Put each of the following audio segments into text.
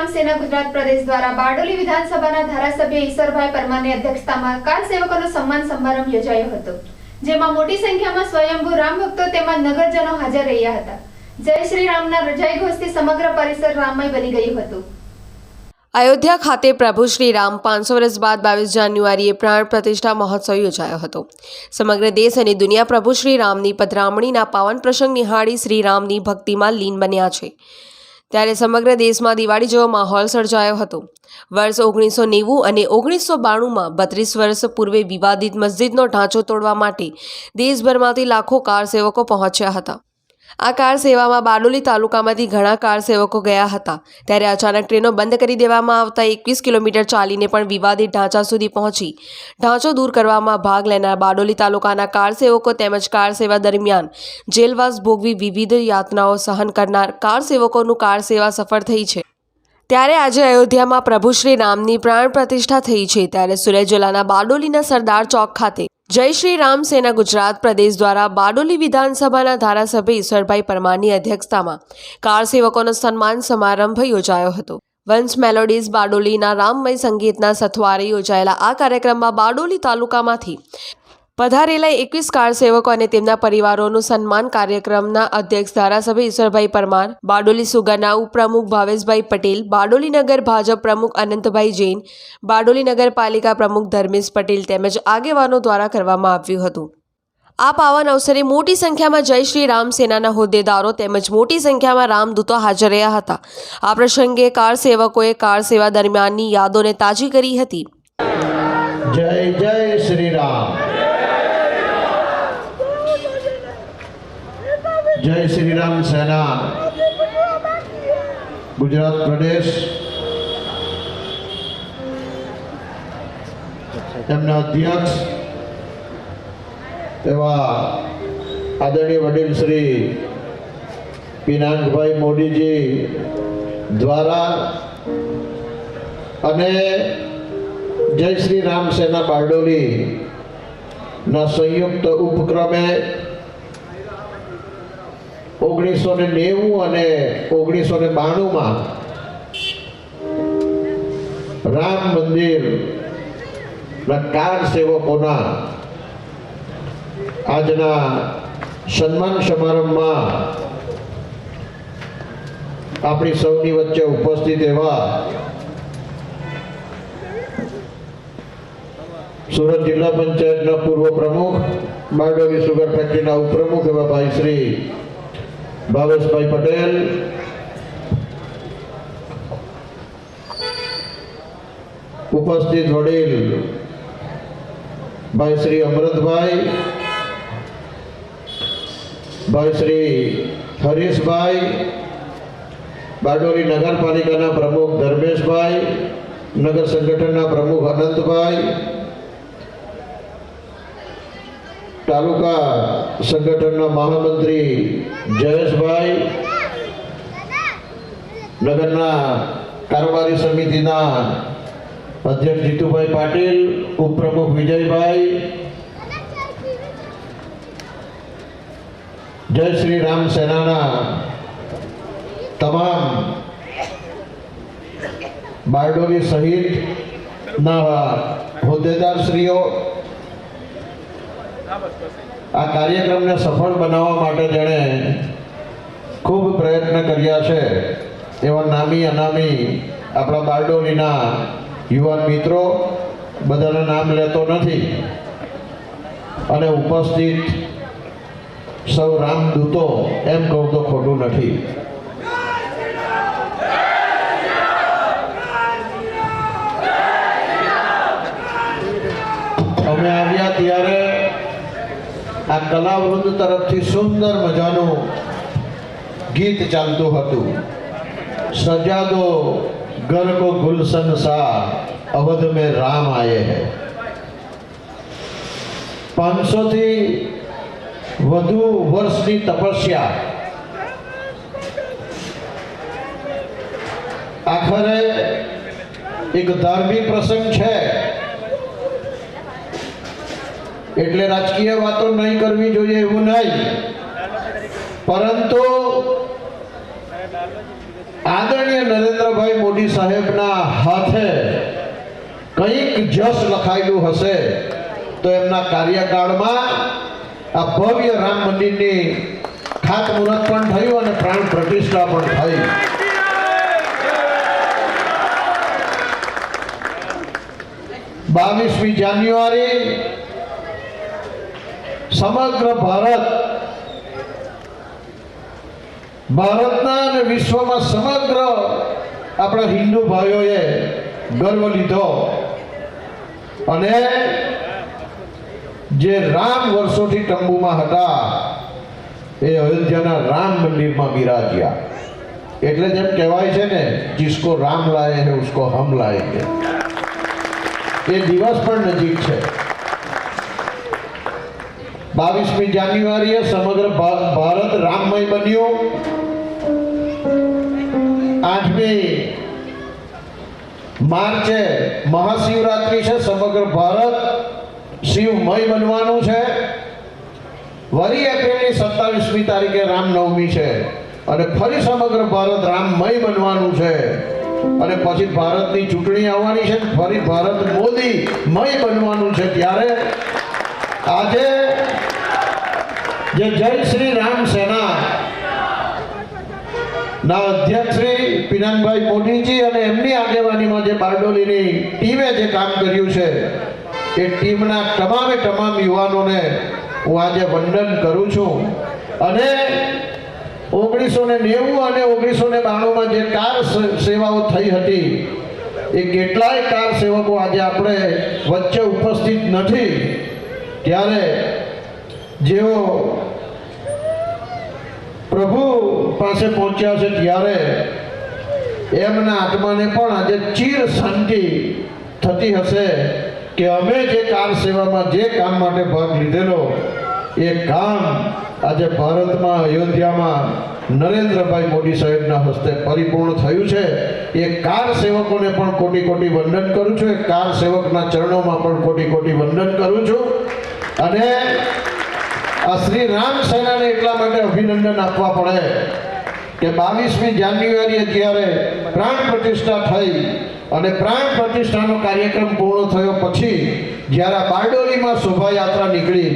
જય શ્રી રામ સેના ગુજરાત પ્રદેશ દ્વારા બારડોલી વિધાનસભાના ધારાસભ્ય ઈશ્વરભાઈ પરમારની અધ્યક્ષતામાં કાર સન્માન સમારંભ યોજાયો હતો, જેમાં મોટી સંખ્યામાં સ્વયંભૂ રામ તેમજ નગરજનો હાજર રહ્યા હતા. જય શ્રી રામના રજાઈ ઘોષથી સમગ્ર પરિસર રામમય બની ગયું હતું. અયોધ્યા ખાતે પ્રભુ શ્રી રામ પાંચસો વર્ષ બાદ બાવીસ જાન્યુઆરીએ પ્રાણ પ્રતિષ્ઠા મહોત્સવ યોજાયો હતો. સમગ્ર દેશ અને દુનિયા પ્રભુ શ્રી રામની પધરામણીના પાવન પ્રસંગ નિહાળી શ્રી રામની ભક્તિમાં લીન બન્યા છે. ત્યારે સમગ્ર દેશમાં દિવાળી જેવો માહોલ સર્જાયો હતો. વર્ષ ઓગણીસો નેવું અને ઓગણીસો બાણુંમાં બત્રીસ વર્ષ પૂર્વે વિવાદિત મસ્જિદનો ઢાંચો તોડવા માટે દેશભરમાંથી લાખો કાર સેવકો પહોંચ્યા હતા. આ કાર સેવામાં બારડોલી તાલુકામાંથી ઘણા કાર સેવકો ગયા હતા. ત્યારે અચાનક ટ્રેનો બંધ કરી દેવામાં આવતા એકવીસ કિલોમીટર ચાલીને પણ વિવાદિત ઢાંચા સુધી પહોંચી. ઢાંચો દૂર કરવામાં ભાગ લેનાર બારડોલી તાલુકાના કાર સેવકો તેમજ કાર સેવા દરમિયાન જેલવાસ ભોગવી વિવિધ યાતનાઓ સહન કરનાર કાર સેવકોનું કાર સેવા સફળ થઈ છે. ત્યારે આજે અયોધ્યામાં પ્રભુ શ્રી રામની પ્રાણ પ્રતિષ્ઠા થઈ છે. ત્યારે સુરત જિલ્લાના બારડોલીના સરદાર ચોક ખાતે જય શ્રી રામ સેના ગુજરાત પ્રદેશ દ્વારા બારડોલી વિધાનસભાના ધારાસભ્ય ઈશ્વરભાઈ પરમારની અધ્યક્ષતામાં કાર સેવકોનો સન્માન સમારંભ યોજાયો હતો. વંશ મેલોડીઝ બારડોલીના રામમય સંગીતના સથવારે યોજાયેલા આ કાર્યક્રમમાં બારડોલી તાલુકામાંથી પધારેલા એકવીસ કાર સેવકો અને તેમના પરિવારોનું સન્માન કાર્યક્રમના અધ્યક્ષ ધારાસભ્ય ઈશ્વરભાઈ પરમાર, બારડોલી સુગરના ઉપપ્રમુખ ભાવેશભાઈ પટેલ, બારડોલી નગર ભાજપ પ્રમુખ અનંતભાઈ જૈન, બારડોલી નગરપાલિકા પ્રમુખ ધર્મેશ પટેલ તેમજ આગેવાનો દ્વારા કરવામાં આવ્યું હતું. આ પાવન અવસરે મોટી સંખ્યામાં જય શ્રી રામ સેનાના હોદ્દેદારો તેમજ મોટી સંખ્યામાં રામદૂતો હાજર રહ્યા હતા. આ પ્રસંગે કાર સેવકોએ કાર સેવા દરમિયાનની યાદોને તાજી કરી હતી. જય જય શ્રી રામ જય શ્રી રામ સેના. ગુજરાત પ્રદેશ. તેમના અધ્યક્ષ એવા આદરણીય વડીલ શ્રી પિનાંગભાઈ મોદીજી દ્વારા અને જય શ્રી રામ સેના બારડોલી ના સંયુક્ત ઉપક્રમે ઓગણીસો ને નેવું અને ઓગણીસો ને બાણુંમાં રામ મંદિર કાર સેવકોના આજના સન્માન સમારંભમાં આપણી સૌની વચ્ચે ઉપસ્થિત એવા સુરત જિલ્લા પંચાયતના પૂર્વ પ્રમુખ, બારડોલી સુગર ફેક્ટરીના ઉપપ્રમુખ એવા ભાઈ શ્રી ભાવેશભાઈ પટેલ ઉપસ્થિત વડીલ ભાઈ શ્રી અમૃતભાઈ ભાઈ શ્રી હરીશભાઈ બારડોલી નગરપાલિકાના પ્રમુખ ધર્મેશભાઈ નગર સંગઠનના પ્રમુખ અનંતભાઈ તાલુકા સંગઠનના મહામંત્રી જયેશભાઈ નગરના કારોબારી સમિતિના અધ્યક્ષ જીતુભાઈ પાટીલ, ઉપપ્રમુખ વિજયભાઈ, જય શ્રી રામ સેનાના તમામ બારડોલી સહિતના હોદ્દેદારશ્રીઓ. આ કાર્યક્રમને સફળ બનાવવા માટે જેણે ખૂબ પ્રયત્ન કર્યા છે, એવા નામી અનામી આપણા બારડોલીના યુવાન મિત્રો, બધાના નામ લેતો નથી. અને ઉપસ્થિત સૌ રામદૂતો એમ કહું તો ખોટું નથી. આ કલાવૃંદ તરફથી સુંદર મજાનું ગીત ચાલતું હતું. સજા દો ઘર કો ગુલશન સા અવધ મેં રામ આયે હૈ. પાંચસો થી વધુ વર્ષની તપસ્યા. આખરે એક ધાર્મિક પ્રસંગ છે. એટલે રાજકીય વાતો નહીં કરવી જોઈએ એવું નહીં. પરંતુ આદરણીય નરેન્દ્રભાઈ મોદી સાહેબના હાથે કંઈક જશ લખાયેલું હશે તો એમના કાર્યકાળમાં આ ભવ્ય રામ મંદિરની ખાતમુહૂર્ત પણ થયું અને પ્રાણ પ્રતિષ્ઠા પણ થઈ. બાવીસમી જાન્યુઆરી સમગ્ર ભારત, ભારતના અને વિશ્વમાં સમગ્ર આપણા હિન્દુ ભાઈઓએ ગર્વ લીધો. અને જે રામ વર્ષોથી તંબુમાં હતા, એ અયોધ્યાના રામ મંદિરમાં બિરાજ્યા. એટલે જેમ કહેવાય છે ને, જિસકો રામ લાયે હે, ઉસકો હમ લાયે એ દિવસ પણ નજીક છે. બાવીસમી જાન્યુઆરીએ સમગ્ર ભારત રામમય બન્યું. આઠમી માર્ચે મહાશિવરાત્રિ છે, સમગ્ર ભારત શિવમય બનવાનું છે. વરી એપ્રિલની સત્તાવીસમી તારીખે રામનવમી છે અને ફરી સમગ્ર ભારત રામમય બનવાનું છે. અને પછી ભારતની ચૂંટણી આવવાની છે, ફરી ભારત મોદી મય બનવાનું છે. ત્યારે આજે જે જય શ્રી રામ સેના. ના અધ્યક્ષ શ્રી પિનાનભાઈ મોદીજી અને એમની આગેવાનીમાં જે બારડોલીની ટીમે જે કામ કર્યું છે, એ ટીમના તમામે તમામ યુવાનોને હું આજે વંદન કરું છું. અને ઓગણીસો ને નેવું અને ઓગણીસો ને બાણુંમાં જે કાર સેવાઓ થઈ હતી, એ કેટલાય કાર સેવકો આજે આપણે વચ્ચે ઉપસ્થિત નથી. ત્યારે જેઓ પ્રભુ પાસે પહોંચ્યા છે ત્યારે એમના આત્માને પણ આજે ચીર શાંતિ થતી હશે કે અમે જે કાર સેવામાં જે કામ માટે ભાગ લીધેલો, એ કામ આજે ભારતમાં, અયોધ્યામાં નરેન્દ્રભાઈ મોદી સાહેબના હસ્તે પરિપૂર્ણ થયું છે. એ કાર સેવકોને પણ કોટી કોટી વંદન કરું છું. એ કાર સેવકના ચરણોમાં પણ કોટી કોટી વંદન કરું છું. અને આ શ્રી રામ સેનાને એટલા માટે અભિનંદન આપવા પડે કે બાવીસમી જાન્યુઆરીએ જ્યારે પ્રાણ પ્રતિષ્ઠા થઈ અને પ્રાણ પ્રતિષ્ઠાનો કાર્યક્રમ પૂર્ણ થયો પછી જ્યારે બારડોલીમાં શોભાયાત્રા નીકળી,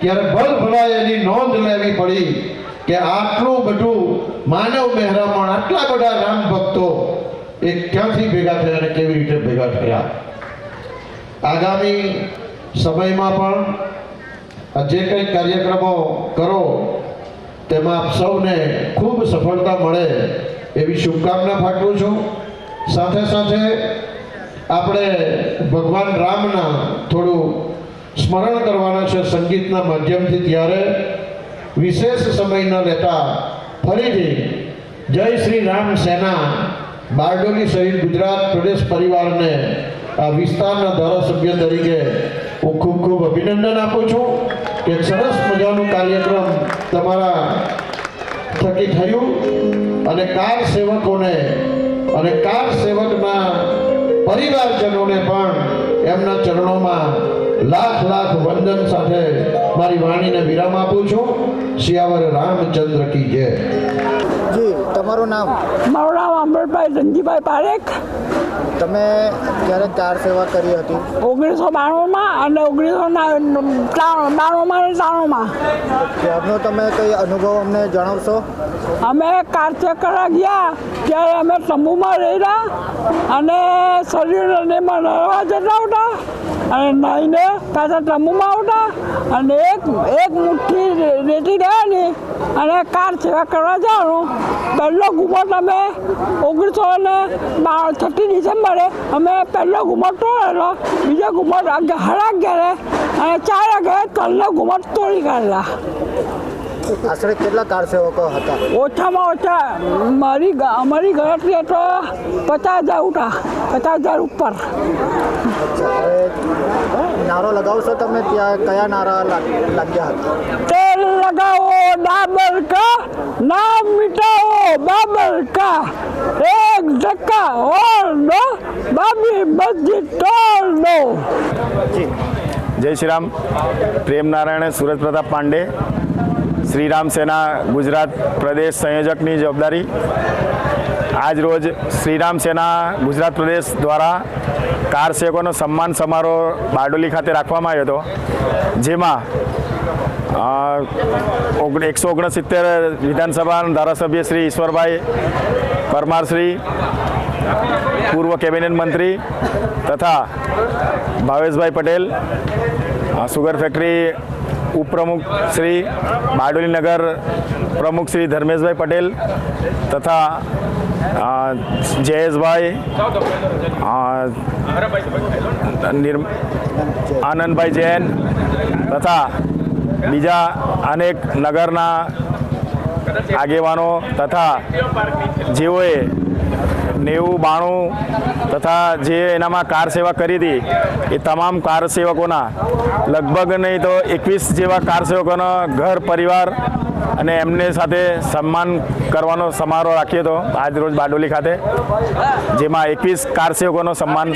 ત્યારે ભલભલાએ એની નોંધ લેવી પડી કે આટલું બધું માનવ મહેરામણ, આટલા બધા રામ ભક્તો એ ક્યાંથી ભેગા થયા અને કેવી રીતે ભેગા થયા? આગામી સમયમાં પણ જે કંઈ કાર્યક્રમો કરો, તેમાં આપ સૌને ખૂબ સફળતા મળે એવી શુભકામના પાઠવું છું. સાથે સાથે આપણે ભગવાન રામના થોડું સ્મરણ કરવાના છે સંગીતના માધ્યમથી ત્યારે. વિશેષ સમય ન લેતા ફરીથી જય શ્રી રામ સેના, બારડોલી સહિત ગુજરાત પ્રદેશ પરિવારને આ વિસ્તારના ધારાસભ્ય તરીકે હું ખૂબ ખૂબ અભિનંદન આપું છું. કે સરસ મજાનો કાર્યક્રમ તમારા થકી થયું અને કાર સેવકોને અને કાર સેવકના પરિવારજનોને પણ એમના ચરણોમાં લાખ લાખ વંદન સાથે મારી વાણીને વિરામ આપું છું. શિયાવર રામચંદ્ર કી જય. જી તમારું નામ? મારું નામ અમૃતભાઈ ધનજીભાઈ પારેખ. તમે ક્યારે કાર સેવા કરી હતી? ઓગણીસો બાણુંમાં અને ઓગણીસો બાણુંમાં અને ત્રાણુંમાં. ત્યારનો તમે કંઈ અનુભવ અમને જણાવશો? અમે કાર ચક્કર ગયા ત્યારે અમે તંબુમાં રહેલા અને શરીરને મનવા જતા હતા. અને નાઈને પાછા તંબુમાં આવતા અને એક એક મુઠ્ઠી રેતી રહેવાની અને કાર સેવા કરવા જવાનું પહેલો ઘુમટ અમે ઓગણીસો ને છઠ્ઠી ડિસેમ્બરે અમે પહેલો ઘુમટ તોડેલો. બીજો ઘુમટ સાડા અગિયારે અને ચાર અગિયારે ત્રણનો ઘુમટ તોડી કાઢેલા. આશરે કેટલા કાર સેવકો હતા? ઓછામાં ઓછા મારી અમારી ગણતરી તો પચાસ હજાર ઉઠા પચાસ હજાર ઉપર. નારો લગાવશો તમે? ત્યાં કયા નારા લાગ્યા હતા? તેલ લગાવો ડાબર કા નામ મિટાવો બાબર કા. એક ધક્કા ઓર દો બાબી બધી તોડ દો. જય શ્રી રામ. પ્રેમ નારાયણ સુરજ પ્રતાપ પાંડે. શ્રીરામ સેના ગુજરાત પ્રદેશ સંયોજકની જવાબદારી. આજ રોજ શ્રીરામ સેના ગુજરાત પ્રદેશ દ્વારા કાર સેવકોનો સન્માન સમારોહ બારડોલી ખાતે રાખવામાં આવ્યો હતો, જેમાં એકસો ઓગણસિત્તેર વિધાનસભાના ધારાસભ્ય શ્રી ઈશ્વરભાઈ પરમાર શ્રી પૂર્વ કેબિનેટ મંત્રી તથા ભાવેશભાઈ પટેલ સુગર ફેક્ટરી ઉપપ્રમુખ શ્રી બારડોલી નગર પ્રમુખ શ્રી ધર્મેશભાઈ પટેલ તથા જયેશભાઈ આનંદભાઈ જૈન તથા બીજા અનેક નગરના આગેવાનો તથા જેઓએ નેવું બાણું તથા જે એનામાં કાર સેવા કરી હતી એ તમામ કાર સેવકોના લગભગ નહીં તો એકવીસ જેવા કાર સેવકોના ઘર પરિવાર અને એમને સાથે સન્માન કરવાનો સમારોહ રાખ્યો હતો આજ રોજ બારડોલી ખાતે, જેમાં એકવીસ કાર સેવકોનો સન્માન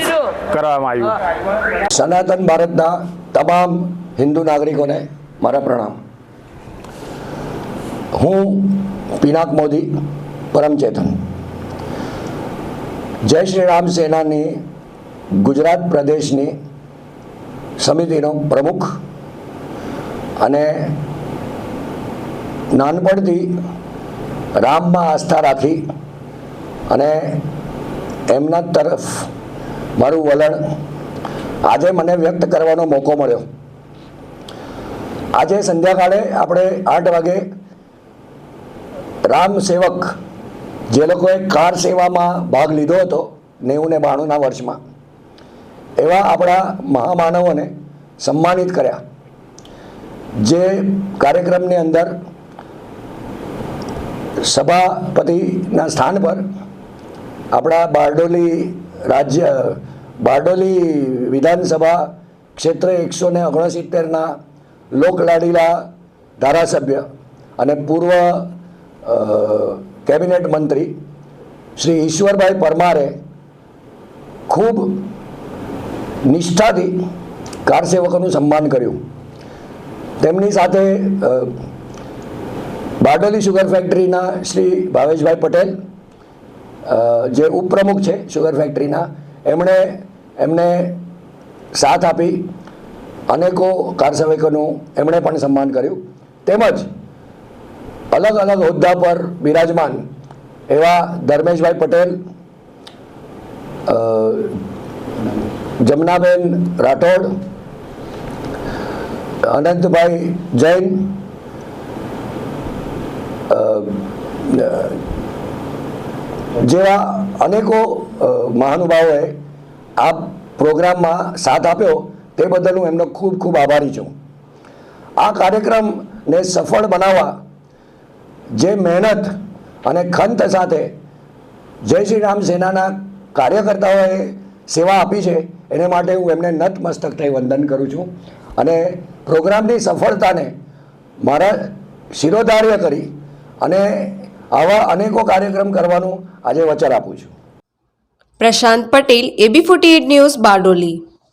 કરવામાં આવ્યું. સનાતન ભારતના તમામ હિન્દુ નાગરિકોને મારા પ્રણામ. હું પિનાક મોદી પરમચેતન જય શ્રી રામ સેનાની ગુજરાત પ્રદેશની સમિતિનો પ્રમુખ અને નાનપણથી રામમાં આસ્થા રાખી અને એમના તરફ મારું વલણ આજે મને વ્યક્ત કરવાનો મોકો મળ્યો. આજે સંધ્યાકાળે આપણે આઠ વાગે રામ સેવક, જે લોકોએ કાર સેવામાં ભાગ લીધો હતો નેવું ને બાણુંના વર્ષમાં, એવા આપણા મહામાનવોને સન્માનિત કર્યા. જે કાર્યક્રમની અંદર સભાપતિના સ્થાન પર આપણા બારડોલી રાજ્ય, બારડોલી વિધાનસભા ક્ષેત્ર એકસો ને ઓગણસિત્તેરના લોકલાડીલા ધારાસભ્ય અને પૂર્વ કેબિનેટ મંત્રી શ્રી ઈશ્વરભાઈ પરમારે ખૂબ નિષ્ઠાથી કારસેવકોનું સન્માન કર્યું. તેમની સાથે બારડોલી શુગર ફેક્ટરીના શ્રી ભાવેશભાઈ પટેલ જે ઉપપ્રમુખ છે શુગર ફેક્ટરીના એમણે એમને સાથ આપી, અનેકો કારસેવકોનું એમણે પણ સન્માન કર્યું. તેમજ અલગ અલગ હોદ્દા પર બિરાજમાન એવા ધર્મેશભાઈ પટેલ જમનાબેન રાઠોડ, અનંતભાઈ જૈન જેવા અનેકો મહાનુભાવોએ આ પ્રોગ્રામમાં સાથ આપ્યો તે બદલ હું એમનો ખૂબ ખૂબ આભારી છું. આ કાર્યક્રમને સફળ બનાવવા જે મહેનત અને ખંત સાથે જય શ્રી રામ સેનાના કાર્યકર્તાઓએ સેવા આપી છે, એને માટે હું એમને નતમસ્તક થઈ વંદન કરું છું. અને પ્રોગ્રામની સફળતાને મારા શિરોધાર્ય કરી અને આવા અનેકો કાર્યક્રમ કરવાનું આજે વચન આપું છું. Prashant Patel A B forty news Bardoli.